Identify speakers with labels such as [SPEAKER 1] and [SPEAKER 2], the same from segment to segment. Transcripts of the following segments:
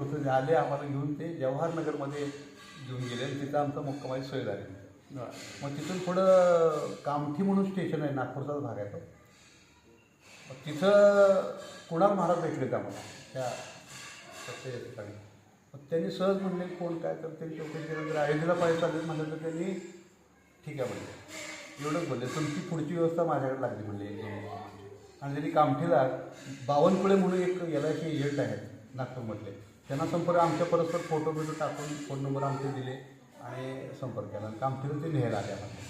[SPEAKER 1] होतं आले आम्हाला घेऊन ते जवाहरनगरमध्ये घेऊन गेले आणि तिथं आमचा मुक्कामाची सोय झाली. मग तिथून पुढं कामठी म्हणून स्टेशन आहे नागपूरचाच भाग आहे तो. मग तिथं कुणाल महाराज भेटले आम्हाला त्या त्या ठिकाणी मग त्यांनी सहज म्हणले कोण काय तर त्यांनी चौकशी केल्यानंतर अयोध्येला पाहिजे चालेल. म्हणलं तर त्यांनी ठीक आहे म्हणले. एवढंच बोलले. तुमची पुढची व्यवस्था माझ्याकडे लागली म्हणले. आणि त्यांनी कामठीला बावनकुळे म्हणून एक एल आय सी एजंट आहेत नागपूरमधले. त्यांना संपर्क आमच्या परस्पर फोटो बिटो टाकून फोन नंबर आमचे दिले आणि संपर्क केला. आणि आमच्या ते न्यायला आले आम्हाला.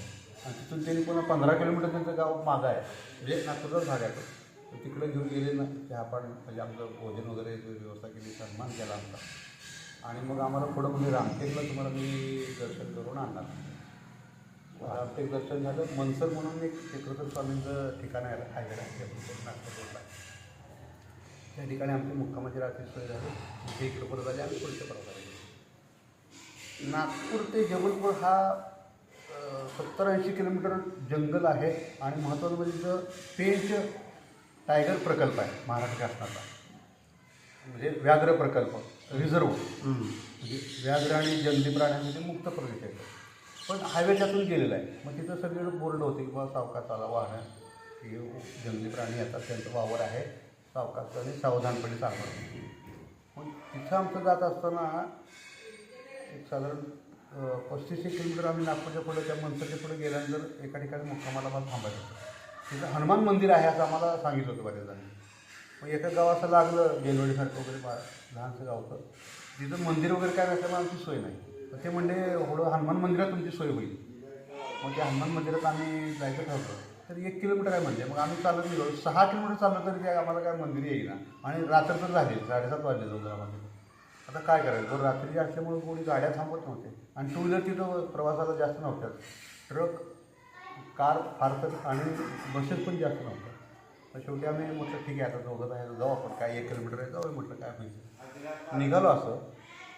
[SPEAKER 1] आणि तिथून त्यांनी पुन्हा पंधरा किलोमीटर त्यांचं गाव मागं आहे. म्हणजे नागपूरचाच भाग आहे तर तिकडे घेऊन गेले ना चहा पाणी म्हणजे आमचं भोजन वगैरे व्यवस्था केली सन्मान केला आमचा. आणि मग आम्हाला पुढं म्हणजे रामटेकला तुम्हाला मी दर्शन करून आणणार. रामटेक दर्शन झालं. मनसर म्हणून एक चक्रधर स्वामींचं ठिकाण आहे आहे. नागपूर रोडला त्या ठिकाणी आमची मुक्कामाची रात्री सोय झाली. तिथे इकडे परत आले आम्ही पुढच्या प्रवासाला गेलो नागपूर ते जबलपूर हा सत्तर ऐंशी किलोमीटर जंगल आहे आणि महत्त्वाचं म्हणजे तिथं पेंच टायगर प्रकल्प आहे महाराष्ट्र शासनाचा. म्हणजे व्याघ्र प्रकल्प रिझर्व. म्हणजे व्याघ्र आणि जंगली प्राण्यांमध्ये मुक्त प्रदेश आहे. पण हायवे त्यातून गेलेला आहे. मग तिथं सगळीकडे बोर्ड होते की बाबा सावकाश चाला वाहनं हे जंगली प्राणी येतात त्यांचं वावर आहे. सावकाशाने आणि सावधानपणे चालणार मग तिथं आमचं जात असताना एक साधारण पस्तीसशे किलोमीटर आम्ही नागपूरच्या पुढे त्या मनसरच्या पुढे गेल्यानंतर एका ठिकाणी मुक्कामाला मला थांबायचं. होतं तिथं हनुमान मंदिर आहे असं आम्हाला सांगितलं होतं बऱ्याच जणांनी मग एका गाव असं लागलं गेलवडीसारखं वगैरे बा लहानसं गाव होतं. तिथं मंदिर वगैरे काय नसल्यामुळे आमची सोय नाही. तर ते म्हणजे थोडं हनुमान मंदिरात तुमची सोय होईल. मग त्या हनुमान मंदिरात आम्ही जायचं ठरवलं. तर एक किलोमीटर आहे म्हणजे मग आम्ही चालत गेलो. सहा किलोमीटर चाललं तरी काय आम्हाला काय मंदिर येईना. आणि रात्र तर झाली. साडेसात वाजले जवळ आम्हाला आता काय करायचं? बरं रात्री असल्यामुळे कोणी गाड्या थांबत नव्हते. आणि टू व्हीलर तिथं प्रवासाला जास्त नव्हत्या. ट्रक कार फार तर आणि बसेस पण जास्त नव्हत्या. मग शेवटी आम्ही म्हटलं ठीक आहे आता दोघं आहे जाऊ आपण. काय एक किलोमीटर आहे जाऊ म्हटलं काय होईल निघालो असं.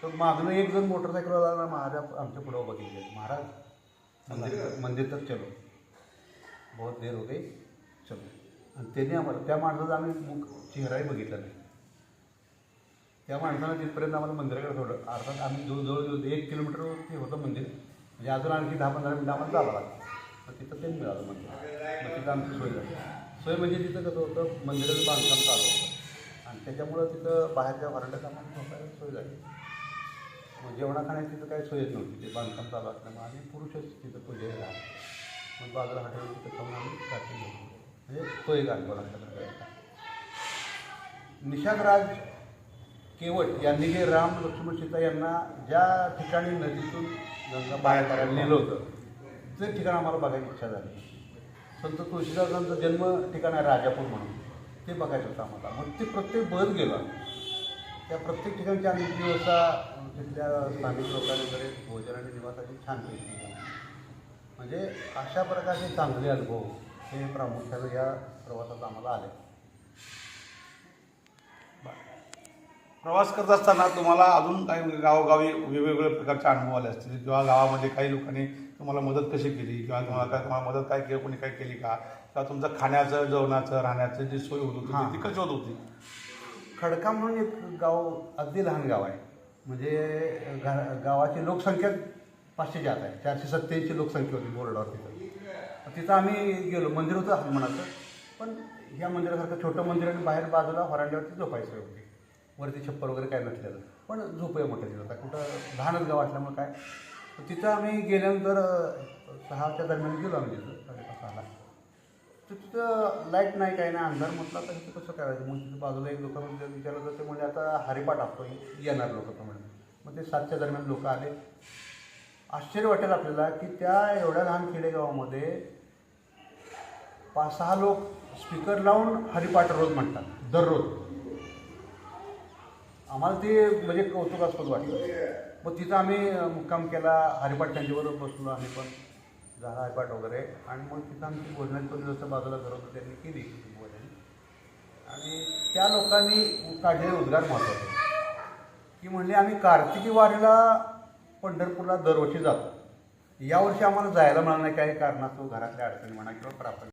[SPEAKER 1] तर मागणं एक जण मोटरसायकलवाला महाराज आमच्या पुढं बघितले महाराज मंदिर मंदिर तर चलो. बहुत देर हो गई। चलो। आणि त्याने आम्हाला त्या माणसाचा आम्ही मुख चेहराही बघितला नाही. त्या माणसानं तिथपर्यंत आम्हाला मंदिराकडे सोडलं. अर्थात आम्ही जवळ जवळ एक किलोमीटरवरती होतं मंदिर. म्हणजे अजून आणखी दहा पंधरा मिनिटं आम्हाला जावं लागतं. मग तिथं ते मिळालं मंदिर. मग तिथं आमची सोय झाली. सोय म्हणजे तिथं कसं होतं मंदिराचं बांधकाम चालू होतं. आणि त्याच्यामुळं तिथं बाहेरच्या वरांड्यात आम्हाला झोपायला सोय झाली. मग जेवणा खाण्याची तिथं काही सोयच नव्हती. ते बांधकाम चालू असल्यामुळे आम्ही पुरुषच तिथं पूजेला. राहतो मग बाजूला तिथं खाऊन आम्ही काठी झोपलो म्हणजे तो एक अनुभव लागला प्रकारचा. निषादराज केवट यांनी जे राम लक्ष्मण सीता यांना ज्या ठिकाणी नदीतून गंगा बाहेर काढायला नेलं होतं ते ठिकाण आम्हाला बघायची इच्छा झाली. संत तुळशीदासांचं जन्म ठिकाण आहे राजापूर म्हणून. ते बघायचं होतं आम्हाला. मग ते प्रत्येक बस गेला. त्या प्रत्येक ठिकाणची आम्ही व्यवस्था तिथल्या स्थानिक लोकांनी वगैरे भोजन आणि निवासाची छान केली. म्हणजे अशा प्रकारचे चांगले अनुभव हे प्रामुख्याने या प्रवासात आम्हाला आले.
[SPEAKER 2] प्रवास करत असताना तुम्हाला अजून काही गावोगावी वेगवेगळ्या प्रकारचे अनुभव आले असतील? किंवा गावामध्ये काही लोकांनी तुम्हाला मदत कशी केली? किंवा तुम्हाला काय तुम्हाला मदत काय केली? कोणी काय केली का? किंवा तुमचं खाण्याचं जेवणाचं राहण्याचं जी सोय होत होती
[SPEAKER 1] हां.
[SPEAKER 2] ती कशी होत होती?
[SPEAKER 1] खडका म्हणून एक गाव अगदी लहान गाव आहे. म्हणजे घा गावाची लोकसंख्या पाचशे जात आहे चारशे सत्त्याऐंशी लोकसंख्या होती बोर्डावर तिथं. तिथं आम्ही गेलो मंदिर होतं हनुमानाचं. पण ह्या मंदिरासारखं छोटं मंदिर आणि बाहेर बाजूला व्हरांड्यावरती झोपायचं होती. वरती छप्पर वगैरे काय नसलेलं. पण झोपूया म्हटलं तिथं आता कुठं लहानच गाव असल्यामुळे काय? तर तिथं आम्ही गेल्यानंतर सहाच्या दरम्यान गेलो आम्ही तिथं साडेपाच सहाला तर तिथं लाइट नाही काय नाही अंधार म्हटलं तर तिथं कसं करायचं? मग तिथं बाजूला एक लोक म्हणजे विचारलं तर ते म्हणजे आता हरिपाठ असतो येणार लोक तर म्हणजे मग ते सातच्या दरम्यान लोक आले. आश्चर्य वाटेल आपल्याला की त्या एवढ्या लहान खेडेगावामध्ये पाच सहा लोक स्पीकर लावून हरिपाठ रोज म्हणतात दररोज. आम्हाला ते म्हणजे कौतुकास्पद वाटलं. मग तिथं आम्ही मुक्काम केला हरिपाठ त्यांच्याबरोबर बसलो आम्ही पण. झाला हरिपाठ वगैरे. आणि मग तिथं आमची भोजनाची पण व्यवस्था बाजूला घर होतं त्यांनी केली भोजन. आणि त्या लोकांनी काढलेले उद्गार महत्त्वाचे. की म्हणले आम्ही कार्तिकी वारीला पंढरपूरला दरवर्षी जातो. यावर्षी आम्हाला जायला मिळालं नाही. काही कारणास्तव घरातल्या अडचणी म्हणा किंवा प्रापंचिक